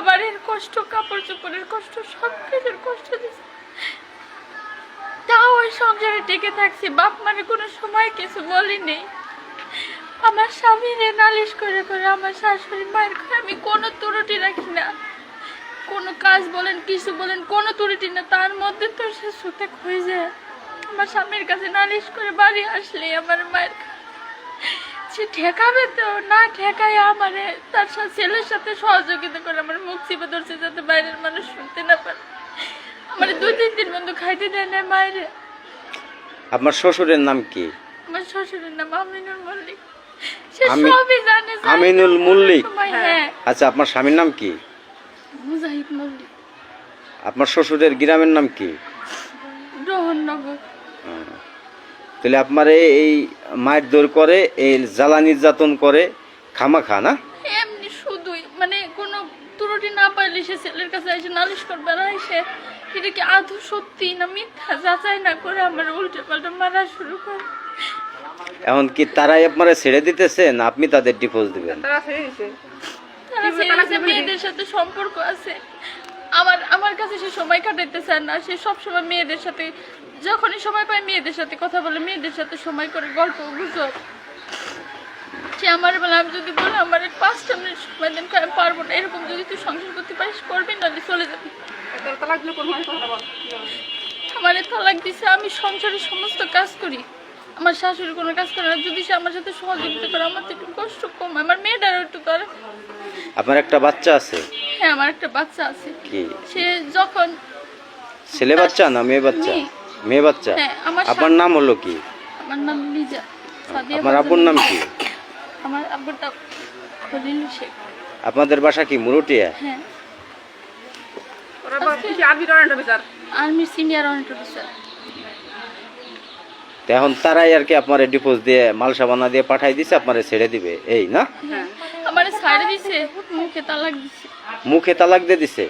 বাড়ির কষ্ট, কাপড় চোপড়ের কষ্ট, সব কিছুর কষ্ট দিছে। তাও ওই সংসারে টিকে থাকছি। বাপ মানে কোনো সময় কিছু বলিনি। আমার স্বামীরে নালিশ করে করে আমার শাশুড়ি মায়ের ঘরে আমি কোনো ত্রুটি রাখি না। কোনো কাজ বলেন, কিছু বলেন, কোনো ত্রুটি না। তার মধ্যে তো সে সুতে খুঁজে। আমার স্বামীর কাছে নালিশ করে বাড়ি আসলে আমার মায়ের সে ঠেকাবে তো? না ঠেকায় আমারে। তার সাথে ছেলের সাথে সহযোগিতা করে আমার মুখ চিপে ধরছে যাতে বাইরের মানুষ শুনতে না পারে। আমার দুই তিন দিন বন্ধু খাইতে দেয় না মায়েরে। আপনার শ্বশুরের নাম কি? আমার শ্বশুরের নাম আমিনুল মল্লিক। সে আমি- সবই জানে আমিনুল মল্লিক? হ্যাঁ। আচ্ছা আপনার স্বামীর নাম কি? মুজাহিদ মল্লিক। আপনার শ্বশুরের গ্রামের নাম কি? রোহননগর। তাহলে আপনার এই- মায়ের দৌড় করে এই জ্বালা নির্যাতন করে খামা খা না? এমনি শুধুই মানে কোনো ত্রুটি না পাইলে সে ছেলের কাছে এসে নালিশ করবে না সে এটা কি আধু সত্যি না মিথ্যা? যাচাই না করে আমার উল্টে পাল্টে মারা শুরু করে। এখন কি তারাই আপনারা ছেড়ে দিতেছে না আপনি তাদের ডিভোর্স দিবেন? তারা ছেড়ে দিছে, মেয়েদের সাথে সম্পর্ক আছে। কাছে সে সময় কাটাইতে চায় না সে সব সময় মেয়েদের সাথে যখনই সময় পায় মেয়েদের সাথে কথা বলে মেয়েদের সাথে সময় করে গল্প গুজব। সে আমার বলে আমি যদি বলে আমার পাঁচটা মিনিট সময় দেন আমি পারব না। এরকম যদি তুই সংসার করতে পারিস করবি নাহলে চলে যাবি। আমার তালাক দিছে আমি সংসারের সমস্ত কাজ করি। আমার শাশুড়ি কোনো কাজ করে না। যদি সে আমার সাথে সহযোগিতা করে আমার তো একটু কষ্ট কম। হয়। আমার মেয়েটারও একটু করে। আপনার একটা বাচ্চা আছে। হ্যাঁ আমার একটা বাচ্চা আছে। কি? সে যখন ছেলে বাচ্চা না মেয়ে বাচ্চা? মেয়ে। বাচ্চা? হ্যাঁ, আপনার নাম হলো কি? আমার নাম লিজা। আব্বুর নাম কি? আমার আব্বুর নাম খলিল শেখ। আপনাদের বাসা কি মুরুটিয়া? হ্যাঁ। আর্মির সিনিয়র অনেক অফিসার এখন তারাই আর কি আপনার ডিভোর্স দিয়ে মাল সাবানা দিয়ে পাঠাই দিছে আপনারা ছেড়ে দিবে। এই না? আমার দিছে মুখে তালাক দিছে। মুখে তালাক দিয়ে দিছে?